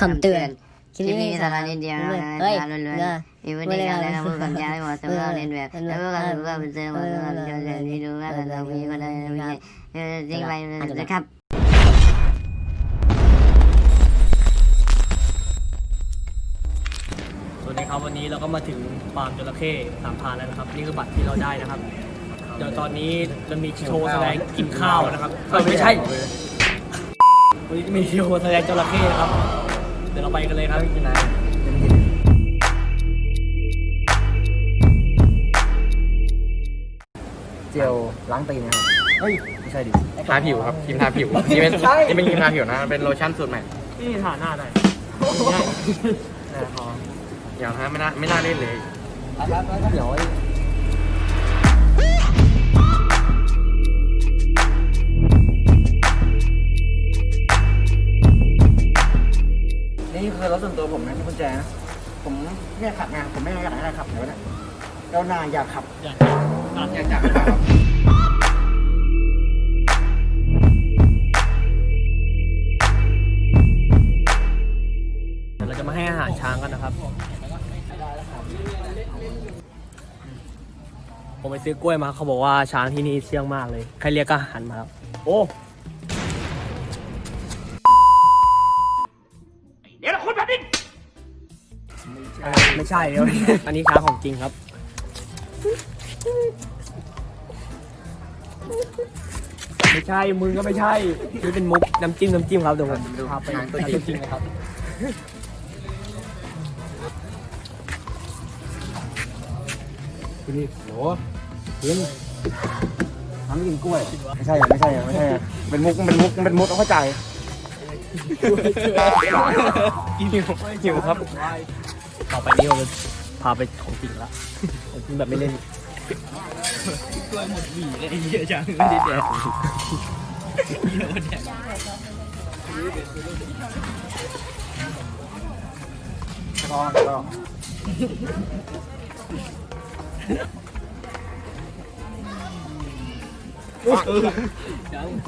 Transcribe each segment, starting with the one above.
คำเตือน คลิปนี้สาระนิดเดียวนะเฮ้ยสาระล้วนเออๆมีวิธีการและคำพูดคำจาไม่เหมาะสมกับเรียนแบบแล้วก็การถือว่าเป็นเรื่องของเราเดี๋ยวนี้ดูว่าเรามีคนใดไม่ใช่เออจริงไปนะครับสวัสดีครับวันนี้เราก็มาถึงฟาร์มจระเข้สามพรานแล้วนะครับ นี่คือบัตรที่เราได้นะครับ เดี๋ยวตอนนี้จะมีโชว์แสดงกินข้าวนะครับเอ้ยไม่ใช่วันนี้จะมีโชว์แสดงจระเข้นะครับเดี๋ยวเราไปกันเลยครับพี่นายเจลล้างตีนนะครับเฮ้ยไม่ใช่ดิทาผิวครับครีมทาผิวนี่เป็นนี่เป็นครีมทาผิวนะเป็นโลชั่นสูตรใหม่นี่ฐานหน้าได้ง่ายแต่พออย่างนั้นไม่น่าไม่น่าเล่นเลยแล้วแล้วก็เดี๋ยว ถส่วนตัวผมนะมีกุญแจนะผมเนี่ยขับงานผมไม่อยากให้ใครขับเดี๋ยวนะแล้วนายอยากขับอยากอยากจับครับเดี๋ยวเราจะมาให้อาหารช้างกันนะครับ ผมไปซื้อกล้วยมาเขาบอกว่าช้างที่นี่เชื่องมากเลย ใครเรียกก็หันมาครับโอ้ ใช่ครับ อันนี้ช้าของจริงครับ ไม่ใช่ มึงก็ไม่ใช่ นี่เป็นมุกน้ำจิ้มน้ำจิ้มครับเดี๋ยวผมพาไปตัวจริงนะครับดูดิโหเฮ้ยทำกินกล้วย ไม่ใช่อะไม่ใช่อะไม่ใช่อะเป็นมุกเป็นมุกเป็นมุกต้องเข้าใจหิวหิวครับ ต่อไปนี้เราจะพาไปของจริงละของจริงแบบไม่เล่นกล้วยหมดหวีเลยเยอะจังไม่ได้แดกก็ก็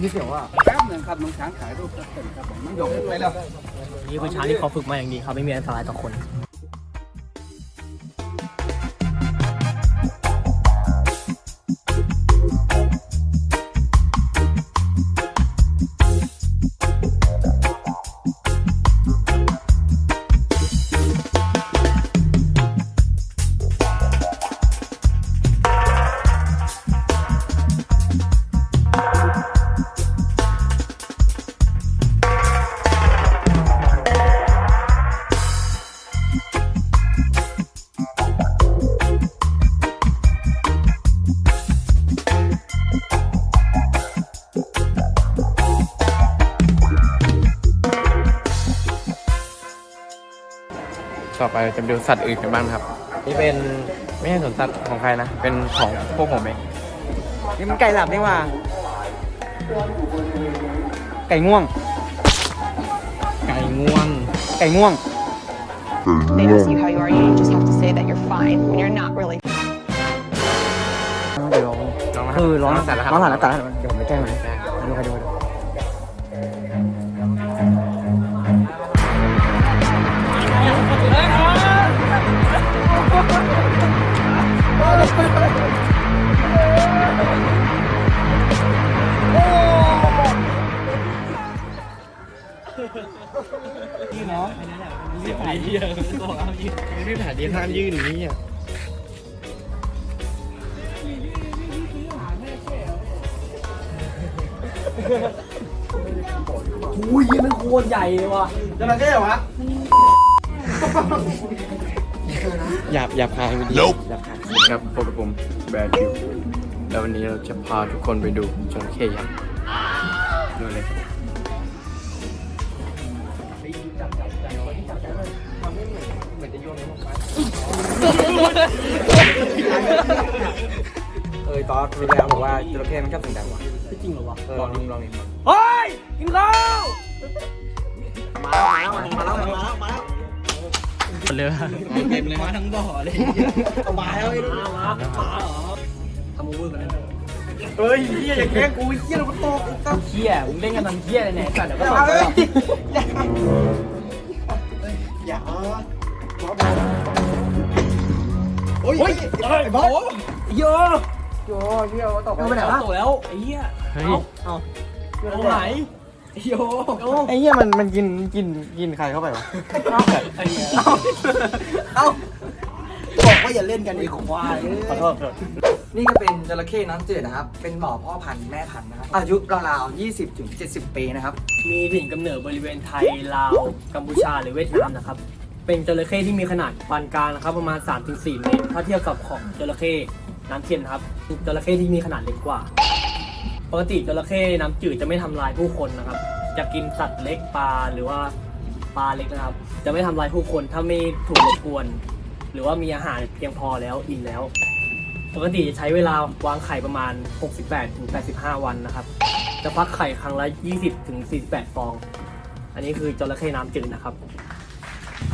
นี่เสียวว่าแป๊บหนึ่งครับน้องช้างถ่ายรูปครับผมครับผมน้องหยกไปแล้ว นี่คือช้างที่เขาฝึกมาอย่างดีครับไม่มีอันตรายต่อคน ต่อไปเราจะไปดูสัตว์อื่นกันบ้างครับ นี่เป็นไม่ใช่สวนสัตว์ของใครนะ เป็นของพวกผมเอง นี่มันไก่หลับนี่ว่า ไก่ง่วง ไก่ง่วง ไก่ง่วง They ask you how you are, you just have to say that you're fine when you're not really เดี๋ยวน้องนะคือร้อนสัตว์แล้วครับร้อนหลานตาเดี๋ยวผมไปแจ้งมันได้ดูใครดูดูรี อุ้ยมันโคตรใหญ่เลยว่ะจะมาแก้เหรอวะหยาบหยาบคายวันนี้หยาบคายครับพบกับผมแบร์คิวแล้ววันนี้เราจะพาทุกคนไปดูจระเข้ยักษ์ดูเลยเออตอนรู้แล้วบอกว่าจระเข้มันชอบเสียงดังว่ะ จริงเหรอวะลองดิลองดิเฮ้ยกินข้าวมาแล้วมาแล้วมาแล้วมาแล้วเรือเต็มเลยมาทั้งบ่อเลยมาแล้วไอ้ลูกมามาทำโอเวอร์กันเลยเฮ้ยเฮียอย่าแกล้งกูเฮียเราตกูเฮียมึงเล่นกันทำเฮียเลยเนี่ยสัตว์เดี๋ยวก็ตกแล้วอย่าโอ้ยไอ้บอสเยอะ โย่เที่ยวตกเอาไปไหนวะ ตกแล้วไอ้เหี้ยเฮ้ย เอาเอาหายโยโอ้ไอ้เหี้ยมันมันกินกินกินใครเข้าไปวะ ไอ้เหี้ยเอ้าบอกว่าอย่าเล่นกันไอ้ควายขอโทษขอโทษนี่ก็เป็นจระเข้น้ำจืดนะครับ เป็นบ่อพ่อพันธุ์แม่พันธุ์นะครับอายุราวๆ20ถึง70 ปีนะครับ มีถิ่นกำเนิดบริเวณไทย ลาว กัมพูชา หรือเวียดนามนะครับ เป็นจระเข้ที่มีขนาดปานกลางนะครับ ประมาณ 3-4 เมตร ถ้าเทียบกับของจระเข้ น้ำเค็มนะครับจระเข้ที่มีขนาดเล็กกว่า ปกติจระเข้น้ำจืดจะไม่ทำลายผู้คนนะครับ จะกินสัตว์เล็กปลาหรือว่าปลาเล็กนะครับ จะไม่ทำลายผู้คนถ้าไม่ถูกรบกวน หรือว่ามีอาหารเพียงพอแล้วอิ่มแล้ว ปกติจะใช้เวลาวางไข่ประมาณ 68-85 วันนะครับ จะฟักไข่ครั้งละ 20-48 ฟอง อันนี้คือจระเข้น้ำจืดนะครับ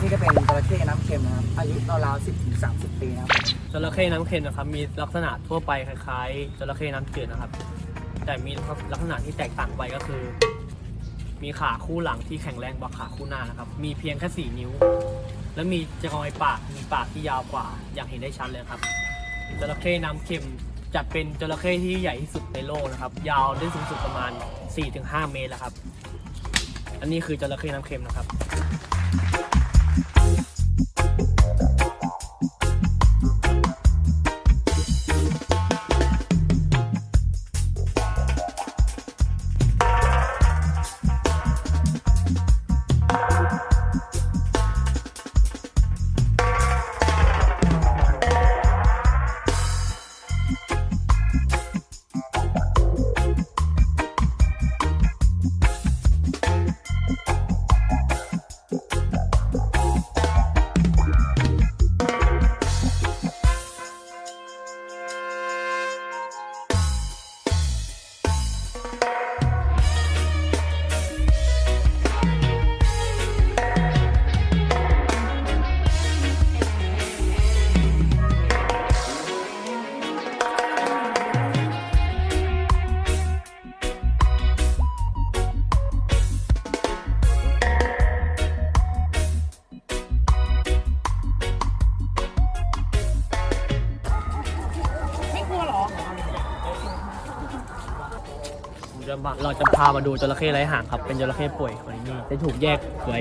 นี่ก็เป็นจระเข้น้ำเค็มนะครับ อายุราวๆ10ถึง30 ปีนะครับจระเข้น้ำเค็มนะครับ มีลักษณะทั่วไปคล้ายๆจระเข้น้ำจืดนะครับ แต่มีลักษณะที่แตกต่างไปก็คือ มีขาคู่หลังที่แข็งแรงกว่าขาคู่หน้านะครับ มีเพียงแค่ 4 นิ้ว และมีจะงอยปากมีปากที่ยาวกว่า อย่างเห็นได้ชัดเลยครับจระเข้น้ำเค็มจัดเป็นจระเข้ที่ใหญ่ที่สุดในโลกนะครับ ยาวได้สูงสุดประมาณ 4-5 เมตรแล้วครับ อันนี้คือจระเข้น้ำเค็มนะครับ จะมาเราจะพามาดูจระเข้ไร้หางครับ เป็นจระเข้ป่วยของที่นี่จะถูกแยกไว้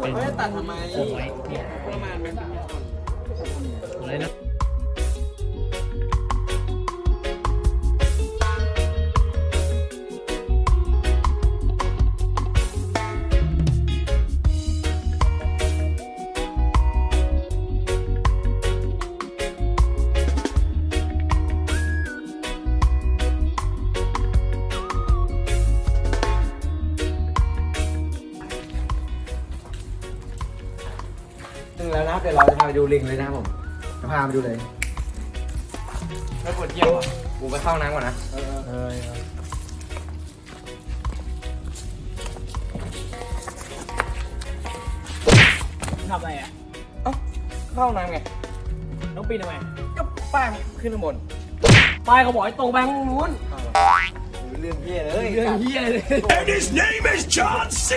เป็นกรงไว้เนี่ยอะไรนะถึง แล้วนะครับเดี๋ยวเราจะพาไปดูลิงเลยนะครับผมจะพาไปดูเลยไม่ปวดเยี่ยวอะกูไปเข้าน้ำก่อนนะเออทำอะไรอะเอ้าเข้าน้ำไงต้องปีนทำไมก็ป้ายขึ้นข้างบนป้ายเขาบอกให้ตรงไปข้างนู้นเรื่องเพี้ยเลย เรื่องเฮียเลย And his name is John C.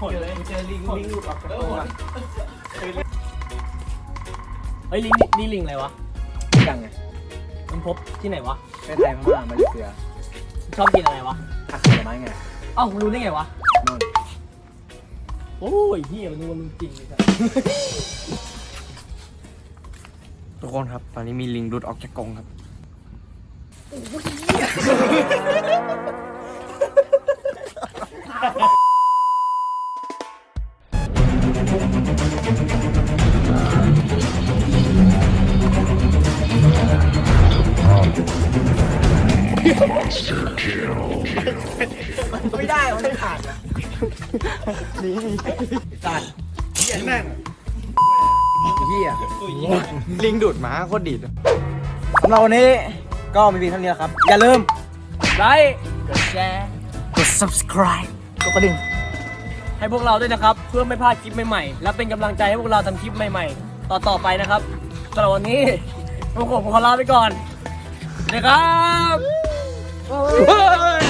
หดโหดเลยเจอลิงลิงหลุดออกจากตัวเฮ้ยลิงนี่นี่ลิงอะไรวะจังไงมันพบที่ไหนวะเป็นไทยพม่ามาเลเซียชอบกินอะไรวะผักผลไม้ไงเอ้ามึงรู้ได้ไงวะนู่นโอ้ยเฮียมันนึกว่ามึงจริงเลยครับทุกคนครับ ตอนนี้มีลิงหลุดออกจากกรงครับ ไม่ได้มันไม่ขาดนะตัดเหี้ยลิงดูดหมาโคตรดีดสำหรับวันนี้ก็มีเพียงเท่านี้ครับ อย่าลืมไลค์กดแชร์กด subscribe กดกระดิ่งให้พวกเราด้วยนะครับ เพื่อไม่พลาดคลิปใหม่ๆ และเป็นกำลังใจให้พวกเราทำคลิปใหม่ๆ ต่อๆไปนะครับสำหรับวันนี้พวกผมขอลาไปก่อนนะครับ Oh.